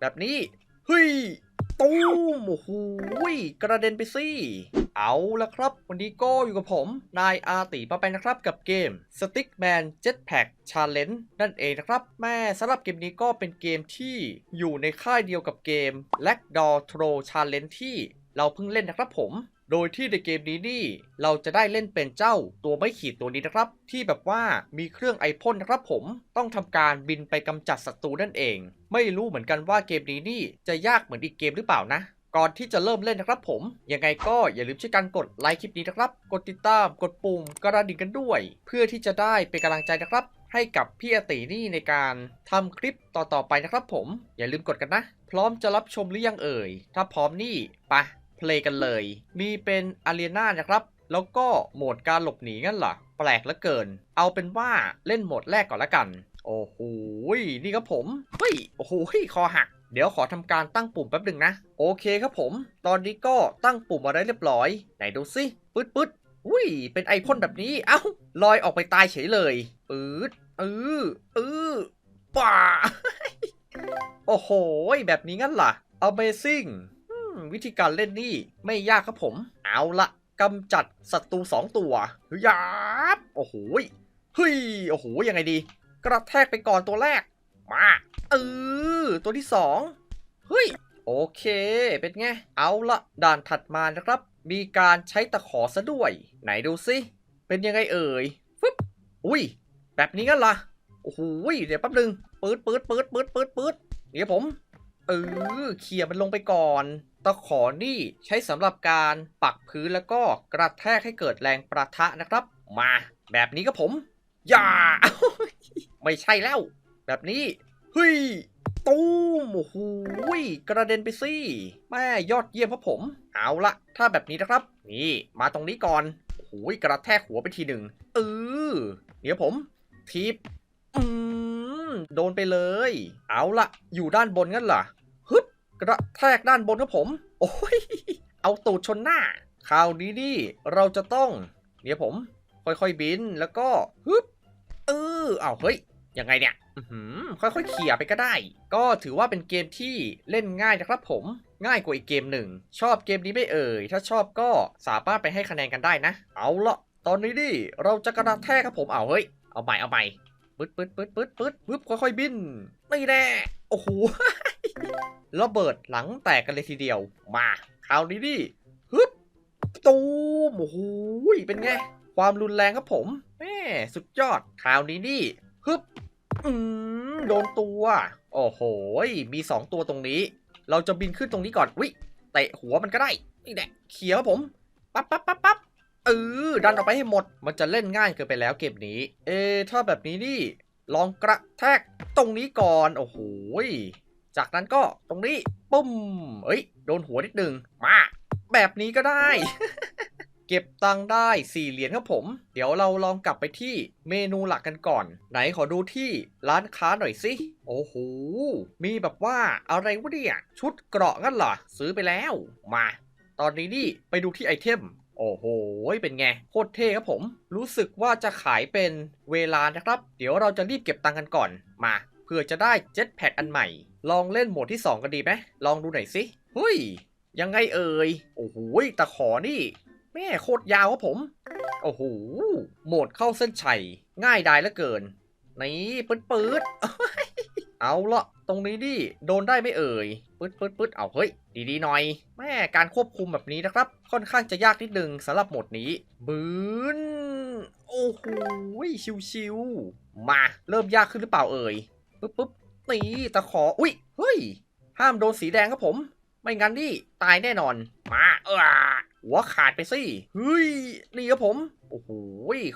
แบบนี้เฮ้ยตูมโอ้โหกระเด็นไปสิเอาละครับ วันนี้ก็อยู่กับผม นายอาติมาไปนะครับกับเกม Stickman Jetpack Challenge นั่นเองนะครับ แม่สำหรับเกมนี้ก็เป็นเกมที่อยู่ในค่ายเดียวกับเกม l a g d o r Throw Challenge ที่เราเพิ่งเล่นนะครับผม โดยที่ในเกมนี้นี่เราจะได้เล่นเป็นเจ้าตัวไม่ขีดตัวนี้นะครับ ที่แบบว่ามีเครื่องไอพ่นนะครับผมต้องทำการบินไปกำจัดศัตรูนั่นเอง ไม่รู้เหมือนกันว่าเกมนี้นี่จะยากเหมือนอีกเกมหรือเปล่านะก่อนที่จะเริ่มเล่นนะครับผม ยังไงก็อย่าลืมช่วยกันกดไลค์คลิปนี้นะครับ กดติดตาม กดปุ่มกระดิ่งกันด้วย เพื่อที่จะได้เป็นกำลังใจนะครับ ให้กับพี่อตินี่ในการทำคลิปต่อๆไปนะครับผม อย่าลืมกดกันนะ พร้อมจะรับชมหรือยังเอ่ย ถ้าพร้อมนี่ไปะ เพลย์กันเลย มีเป็นอารีนานะครับ แล้วก็โหมดการหลบหนีงั้นเหรอ แปลกเหลือเกิน เอาเป็นว่าเล่นโหมดแรกก่อนละกัน โอ้โห นี่ครับผม เฮ้ย โอ้โห คอหัก เดี๋ยวขอทำการตั้งปุ่มแป๊บหนึ่งนะ โอเคครับผม ตอนนี้ก็ตั้งปุ่มมาได้เรียบร้อย ไหนดูสิปึ๊ดปึ๊ดอุ้ย เป็นไอพ่นแบบนี้ เอ้า ลอยออกไปตายเฉยเลยปืดเออเออป่า โอ้โห แบบนี้งั้นล่ะ Amazing วิธีการเล่นนี่ไม่ยากครับผม เอาละกำจัดศัตรูสองตัวหยาบโอ้โหเฮ้ยโอ้โหยังไงดี กระแทกไปก่อนตัวแรก มาเออตัวที่สองเฮ้ยโอเค เป็นไง เอาละด่านถัดมานะครับ มีการใช้ตะขอซะด้วย ไหนดูสิเป็นยังไงเอ่ยฟึบอุ้ย แบบนี้กันล่ะโอ้โหเดี๋ยวแป๊บนึงปืดปืดปืดปืดปืดปืดเดี๋ยวผม เออเขี่ยมันลงไปก่อน ตะขอนี่ใช้สำหรับการปักพื้นแล้วก็กระแทกให้เกิดแรงประทะนะครับ มา แบบนี้ก็ผม อย่า ไม่ใช่แล้ว แบบนี้เฮ้ยตูมโอ้โหยกระเด็นไปสิแม่ยอดเยี่ยมครับผม เอาละถ้าแบบนี้นะครับ นี่ มาตรงนี้ก่อนโอ้โหยกระแทกหัวไปทีหนึ่งเออเดี๋ยวผมทีบอืมโดนไปเลย เอาละอยู่ด้านบนงั้นเหรอ กระแทกด้านบนครับผม โอ้ย เอาตูดชนหน้า คราวนี้นี่เราจะต้องเดี๋ยวผม ค่อยๆบินแล้วก็ฮึบเออเอาเฮ้ย ยังไงเนี่ยค่อยๆเขี่ยไปก็ได้ ก็ถือว่าเป็นเกมที่เล่นง่ายนะครับผม ง่ายกว่าอีกเกมหนึ่ง ชอบเกมนี้ไม่เอ่ย ถ้าชอบก็สามารถไปให้คะแนนกันได้นะ เอาละตอนนี้ดิ เราจะกระแทกครับผม เอาเฮ้ย เอาใหม่เอาใหม่ปึ๊ดปึ๊ดปึ๊ดปึ๊ดปึ๊ดปึ๊บค่อยๆบิน ไม่แน่ โอ้โหระเบิดหลังแตกกันเลยทีเดียว มาคราวนี้ดิฮึบตูมโอ้โหเป็นไง ความรุนแรงครับผมแม่สุดยอดคราวนี้นี่ฮึบอืมโดนตัว โอ้โหมีสองตัวตรงนี้ เราจะบินขึ้นตรงนี้ก่อนวิเตะหัวมันก็ได้นี่แหละเขียวครับผมปั๊บปั๊บปั๊บปั๊บเออดันออกไปให้หมด มันจะเล่นง่ายเกินไปแล้วเกมนี้ เอะถ้าแบบนี้นี่ ลองกระแทกตรงนี้ก่อน โอ้โหจากนั้นก็ตรงนี้ปุ้ม เอ้ย โดนหัวนิดนึง มา แบบนี้ก็ได้ เก็บตังได้4เหรียญครับผม เดี๋ยวเราลองกลับไปที่เมนูหลักกันก่อน ไหนขอดูที่ร้านค้าหน่อยสิ โอ้โห มีแบบว่าอะไรวะเนี่ย ชุดเกราะงั้นเหรอ ซื้อไปแล้ว มา ตอนนี้นี่ไปดูที่ไอเทม โอ้โห เป็นไง โคตรเท่ครับผม รู้สึกว่าจะขายเป็นเวลานะครับ เดี๋ยวเราจะรีบเก็บตังค์กันก่อน มา เพื่อจะได้เจ็ตแพดอันใหม่ ลองเล่นโหมดที่ 2 กันดีไหม ลองดูหน่อยสิเฮ้ย ยังไงเอ่ย โอ้โหตะขอนี่ แม่โคตรยาวครับผม โอ้โห โหมดเข้าเส้นชัย ง่ายดายเหลือเกิน นี่ปืดปืด เอาละตรงนี้ดิ โดนได้ไม่เอ่ยปืดปืดปืดเอาเฮ้ย ดี ๆ หน่อย แม่การควบคุมแบบนี้นะครับ ค่อนข้างจะยากนิดนึงสำหรับโหมดนี้ บืนโอ้โหชิวๆ มา เริ่มยากขึ้นหรือเปล่าเอ่ย ปึ๊บปึ๊บนี่ตะขอ อุ้ย เฮ้ย ห้ามโดนสีแดงครับผม ไม่งั้นนี่ตายแน่นอน มาเออหัวขาดไปสิ เฮ้ย นี่ครับผม โอ้โห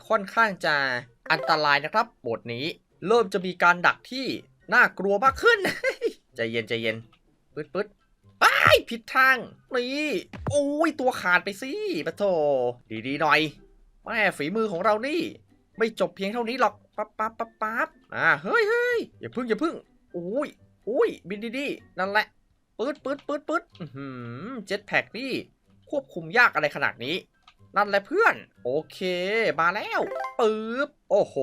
ค่อนข้างจะอันตรายนะครับ โหมดนี้ เริ่มจะมีการดักที่ น่ากลัวมากขึ้นใจเย็นใจเย็นปึ๊ดปึ๊ดไอ้ายผิดทางนี่โอ้ยตัวขาดไปสิปะโถดีๆหน่อยแม่ฝีมือของเรานี่ ไม่จบเพียงเท่านี้หรอกปั๊บปั๊บปั๊บปั๊บอ่าเฮ้ยเฮ้ยอย่าพึ่งอย่าพึ่งโอ้ยโอ้ยบินดีๆนั่นแหละปื๊ดปื๊ดปื๊ดปื๊ดอือหือเจ็ตแพ็กนี่ควบคุมยากอะไรขนาดนี้ นั่นแหละเพื่อน โอเค มาแล้วปึ๊บโอ้โห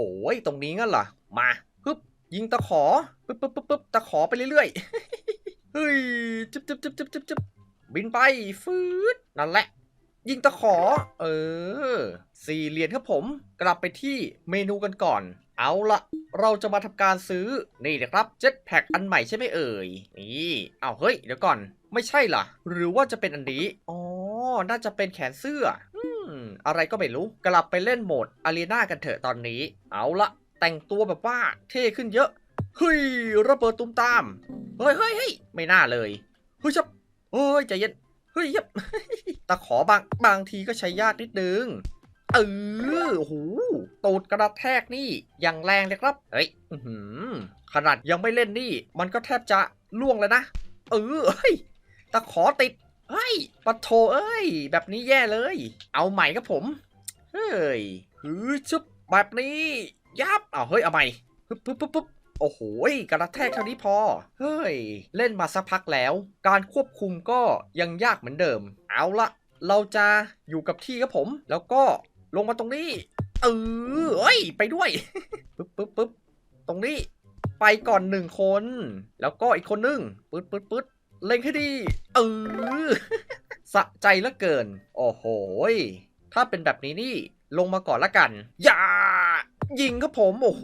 ตรงนี้งั้นเหรอ มา ยิงตะขอปึ๊บปึ๊บปึ๊บปึ๊บตะขอไปเรื่อยๆ เฮ้ยจึ๊บจึ๊บจึ๊บจึ๊บจึ๊บจึ๊บบินไปฟืดนั่นแหละ ยิงตะขอ เออ สี่เหรียญครับผม กลับไปที่เมนูกันก่อน เอาละเราจะมาทำการซื้อ นี่นะครับเจ็ตแพ็กอันใหม่ใช่ไหมเอ่ย นี่ เอาเฮ้ย เดี๋ยวก่อน ไม่ใช่ล่ะ หรือว่าจะเป็นอันนี้ อ๋อ น่าจะเป็นแขนเสื้อ อืม อะไรก็ไม่รู้ กลับไปเล่นโหมดอารีนากันเถอะตอนนี้ เอาละ แต่งตัวแบบว่าเท่ขึ้นเยอะ เฮ้ยระเบิดตุ้มตาม เฮ้ยเฮ้ยเฮ้ยไม่น่าเลย เฮ้ยชับเฮ้ยใจเย็น เฮ้ยยับตะขอบางบางทีก็ใช้ยากนิดนึง เออโอ้โหตูดกระแทกนี่อย่างแรงเลยครับ เฮ้ยขนาดยังไม่เล่นนี่ มันก็แทบจะล่วงแล้วนะ เออเฮ้ยตะขอติด เฮ้ยปะโถเอ้ย แบบนี้แย่เลย เอาใหม่ครับผม เฮ้ยฮือชุบแบบนี้ ยับเอาเฮ้ย เอาใหม่ปึ๊บปึ๊บปึ๊บปึ๊บโอ้โหกระแทกเท่านี้พอ เฮ้ย เล่นมาสักพักแล้ว การควบคุมก็ยังยากเหมือนเดิม เอาละเราจะอยู่กับที่ครับผม แล้วก็ลงมาตรงนี้ เออเอ้ย ไปด้วยปึ๊บปึ๊บปึ๊บตรงนี้ ไปก่อนหนึ่งคน แล้วก็อีกคนนึงปึ๊ดปึ๊ดปึ๊ดเล็งให้ดี เออสะใจเหลือเกิน โอ้โห ถ้าเป็นแบบนี้นี่ ลงมาก่อนละกัน อย่า ยิงครับผม โอ้โห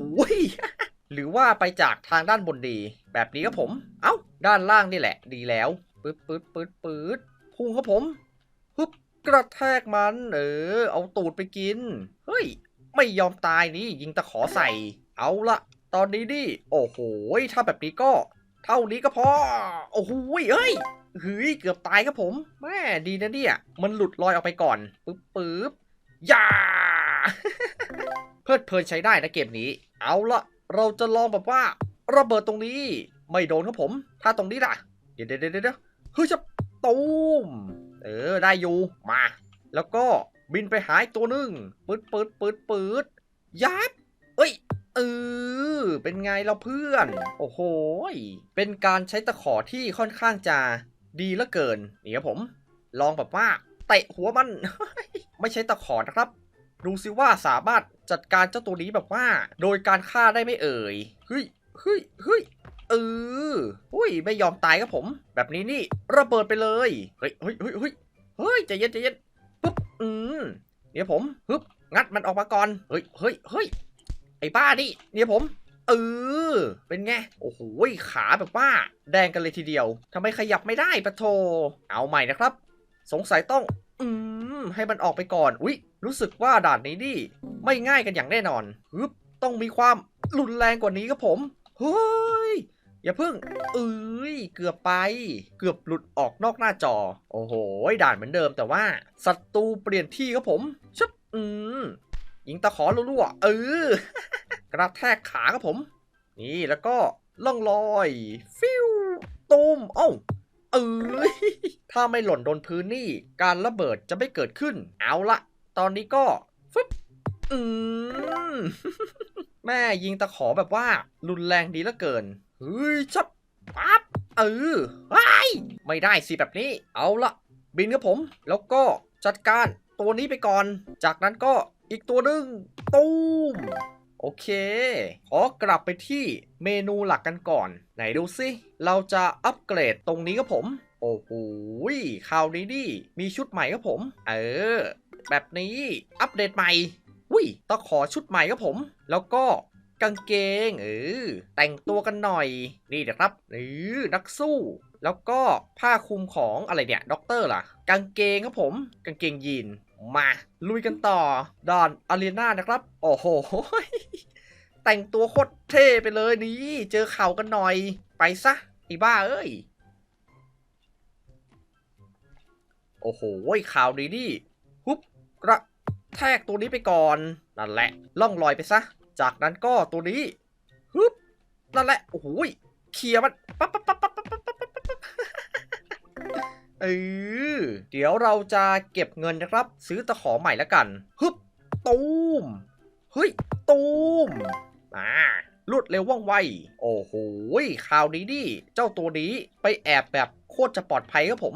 หรือว่าไปจากทางด้านบนดี แบบนี้ครับผม เอ้า ด้านล่างนี่แหละ ดีแล้วปึ๊ดปึ๊ดปึ๊ดปึ๊ดพุ่งครับผมฮึบกระแทกมันเออ เอาตูดไปกิน เฮ้ย ไม่ยอมตายนี่ยิงตะขอใส่ เอาละตอนนี้ดิโอ้โหถ้าแบบนี้ก็ เท่านี้ก็พอ โอ้โหเอ้ยเฮ้ยเกือบตายครับผม แม่ดีนะเนี่ย มันหลุดลอยออกไปก่อนปึ๊บปึ๊บย่า เพลิดเพลินใช้ได้นะเกมนี้ เอาละเราจะลองแบบว่าระเบิดตรงนี้ ไม่โดนครับผม ถ้าตรงนี้ล่ะ เดี๋ยวเดี๋ยวเดี๋ยวเฮ้ยจะตูมเออได้อยู่มา แล้วก็บินไปหาอีกตัวนึงปืดปืดปืดปืดยับเอ้ยเออเป็นไงเราเพื่อน โอ้โหเป็นการใช้ตะขอที่ค่อนข้างจะดีเหลือเกินนี่ครับผม ลองแบบว่าเตะหัวมัน ไม่ใช้ตะขอนะครับ ดูซิว่าสามารถจัดการเจ้าตัวนี้แบบว่า โดยการฆ่าได้ไม่เอ่ยเฮ้ยเฮ้ยเฮ้ยเอออุ้ยไม่ยอมตายครับผม แบบนี้นี่ระเบิดไปเลยเฮ้ยเฮ้ยเฮ้ยเฮ้ยเฮ้ยใจเย็นใจเย็นปุ๊บอืมเดี๋ยวผมฮึบงัดมันออกมาก่อนเฮ้ยเฮ้ยเฮ้ยไอ้บ้านี่เนี่ยผมเออเป็นไง โอ้โหขาแบบว่า แดงกันเลยทีเดียวทำไมขยับไม่ได้ปะโท เอาใหม่นะครับ สงสัยต้อง อืม ให้มันออกไปก่อน อุ๊ย รู้สึกว่าด่านนี้นี่ไม่ง่ายกันอย่างแน่นอนฮึบต้องมีความรุนแรงกว่านี้ครับผม เฮ้ย อย่าเพิ่ง เอ้ย เกือบไป เกือบหลุดออกนอกหน้าจอ โอ้โห ด่านเหมือนเดิมแต่ว่าศัตรูเปลี่ยนที่ครับผมชับอืมยิงตะขอรัวๆเออกระแทกขาครับผม นี่แล้วก็ล่องลอย ฟิวตูมเอ้า เอ้ยถ้าไม่หล่นโดนพื้นนี่ การระเบิดจะไม่เกิดขึ้น เอาละ ตอนนี้ก็ฟึบอืมแม่ยิงตะขอแบบว่า รุนแรงดีเหลือเกิน เฮ้ยชับปั๊บเออไอ้ไม่ได้สิแบบนี้ เอาละบินครับผม แล้วก็จัดการตัวนี้ไปก่อน จากนั้นก็อีกตัวหนึ่งตูม โอเคขอกลับไปที่เมนูหลักกันก่อน ไหนดูสิเราจะอัปเกรดตรงนี้ครับผม โอ้โหคราวนี้นี่มีชุดใหม่ครับผม เออ แบบนี้อัปเดตใหม่อุ้ยต้องขอชุดใหม่ครับผม แล้วก็กางเกงเออแต่งตัวกันหน่อย นี่เดี๋ยวครับเออนักสู้ แล้วก็ผ้าคลุมของอะไรเนี่ยด็อกเตอร์ล่ะ กางเกงครับผม กางเกงยีน มาลุยกันต่อดอนอารีนานะครับ โอ้โห แต่งตัวโคตรเท่ไปเลยนี่ เจอเข่ากันหน่อย ไปซะไอ้บ้าเอ้ย โอ้โหข่าวนี้นี่ฮุบกระแทกตัวนี้ไปก่อน นั่นแหละ ล่องลอยไปซะ จากนั้นก็ตัวนี้ฮึบนั่นแหละ โอ้โหเคลียร์มันปั๊บปั๊บปั๊บปั๊บ เออเดี๋ยวเราจะเก็บเงินนะครับ ซื้อตะขอใหม่แล้วกันฮึบตูมเฮ้ยตูมอ่ารวดเร็วว่องไว โอ้โหคราวนี้ดิเจ้าตัวนี้ไปแอบแบบโคตรจะปลอดภัยครับผม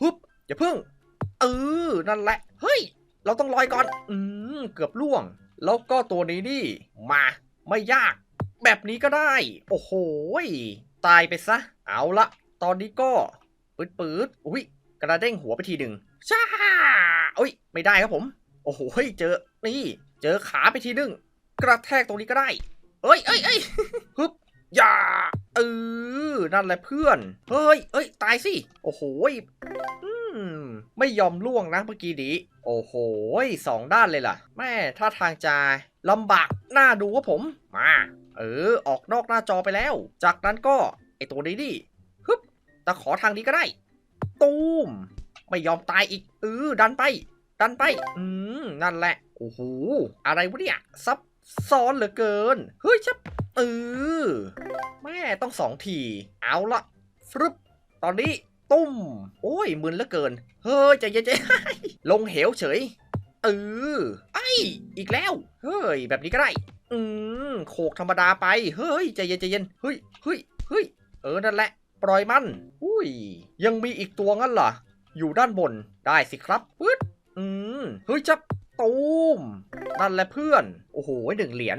ฮึบอย่าเพิ่งเออนั่นแหละ เฮ้ย เราต้องลอยก่อน อืม เกือบล่วง แล้วก็ตัวนี้นี่ มา ไม่ยาก แบบนี้ก็ได้ โอ้โห ตายไปซะ เอาละ ตอนนี้ก็ ปืดปืดๆอุ้ยกระเด้งหัวไปทีหนึ่งช้าอุ้ย ไม่ได้ครับผม โอ้โหเฮ้ยเจอ นี่ เจอขาไปทีหนึ่งกระแทกตรงนี้ก็ได้ เอ้ยเอ้ยเอ้ยฮึบอย่าเออนั่นแหละเพื่อน เฮ้ย เอ้ย ตายสิ โอ้โหอืมไม่ยอมล่วงนะเมื่อกี้นี้ โอ้โหสองด้านเลยล่ะ แม่ท่าทางจะลำบากหน้าดูครับผม มา เออ ออกนอกหน้าจอไปแล้ว จากนั้นก็ไอตัวนี้ดิ ตะขอทางนี้ก็ได้ ตูม ไม่ยอมตายอีกเออดันไป ดันไป อืม นั่นแหละ โอ้โห อะไรวะเนี่ย ซับซ้อนเหลือเกิน เฮ้ยชับเออแม่ต้องสองที เอาละฟรึบ ตอนนี้ตุ้ม โอ้ยมึนเหลือเกิน เฮ้ยใจเย็นๆลงเหวเฉย เออ ไออีกแล้ว เฮ้ย แบบนี้ก็ได้ อืม โขกธรรมดาไป เฮ้ยใจเย็นใจเย็นเฮ้ยเฮ้ยเฮ้ย เออ นั่นแหละ ปล่อยมัน อุ้ย ยังมีอีกตัวงั้นเหรอ อยู่ด้านบน ได้สิครับปึ๊ดอืม เฮ้ยจับตูมนั่นแหละเพื่อน โอ้โหหนึ่งเหรียญ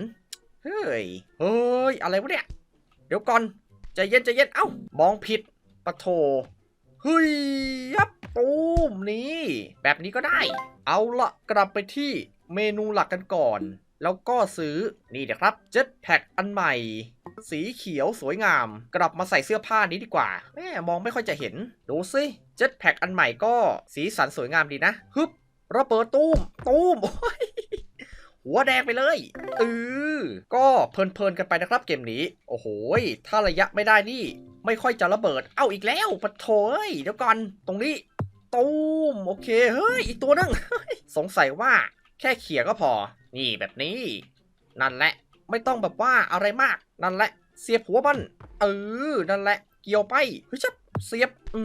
เฮ้ย เฮ้ย อะไรวะเนี่ย เดี๋ยวก่อน ใจเย็นใจเย็น เอ้า มองผิดปะโถเฮ้ยยับตูมนี่แบบนี้ก็ได้ เอาละกลับไปที่เมนูหลักกันก่อน แล้วก็ซื้อนี่นะครับเจ็ตแพ็กอันใหม่ สีเขียวสวยงาม กลับมาใส่เสื้อผ้านี้ดีกว่าแม่มองไม่ค่อยจะเห็น ดูสิเจ็ตแพ็กอันใหม่ก็สีสันสวยงามดีนะฮึบระเบิดตูมตูมโอ้ยหัวแดงไปเลยเออก็เพลินๆกันไปนะครับเกมนี้ โอ้โหถ้าระยะไม่ได้นี่ ไม่ค่อยจะระเบิด เอ้าอีกแล้วปะโถยเดี๋ยวก่อนตรงนี้ตูมโอเค เฮ้ย อีกตัวนึงสงสัยว่าแค่เขี่ยก็พอ นี่แบบนี้ นั่นแหละ ไม่ต้องแบบว่าอะไรมาก นั่นแหละ เสียบหัวมัน เออ นั่นแหละ เกี่ยวไปเฮ้ยชับเสียบ อื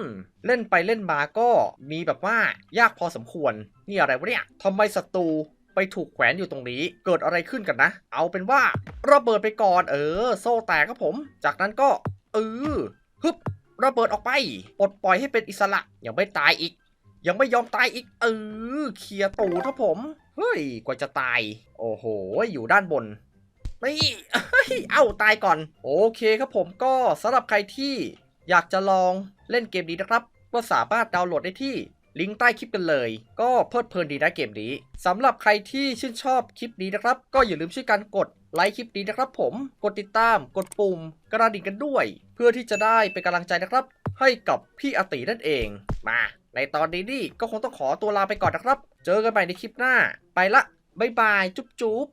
ม เล่นไปเล่นมาก็มีแบบว่ายากพอสมควร นี่อะไรวะเนี่ยทำไมศัตรูไปถูกแขวนอยู่ตรงนี้ เกิดอะไรขึ้นกันนะ เอาเป็นว่าระเบิดไปก่อน เออ โซ่แตกครับผม จากนั้นก็เออฮึบระเบิดออกไป ปลดปล่อยให้เป็นอิสระ ยังไม่ตายอีก ยังไม่ยอมตายอีก เออเคลียร์ตูดครับผม เฮ้ย กว่าจะตาย โอ้โห อยู่ด้านบนนี่เอ้าตายก่อน โอเคครับผมก็สำหรับใครที่อยากจะลองเล่นเกมนี้นะครับ ก็สามารถดาวน์โหลดได้ที่ลิงก์ใต้คลิปกันเลย ก็เพลิดเพลินดีนะเกมนี้สำหรับใครที่ชื่นชอบคลิปนี้นะครับ ก็อย่าลืมช่วยกันกดไลค์คลิปนี้นะครับผมกดติดตามกดปุ่มกระดิ่งกันด้วย เพื่อที่จะได้เป็นกำลังใจนะครับ ให้กับพี่อตินั่นเองมา ในตอนนี้นี่ก็คงต้องขอตัวลาไปก่อนนะครับ เจอกันใหม่ในคลิปหน้า ไปละ บ๊ายบาย จุ๊บจุ๊บ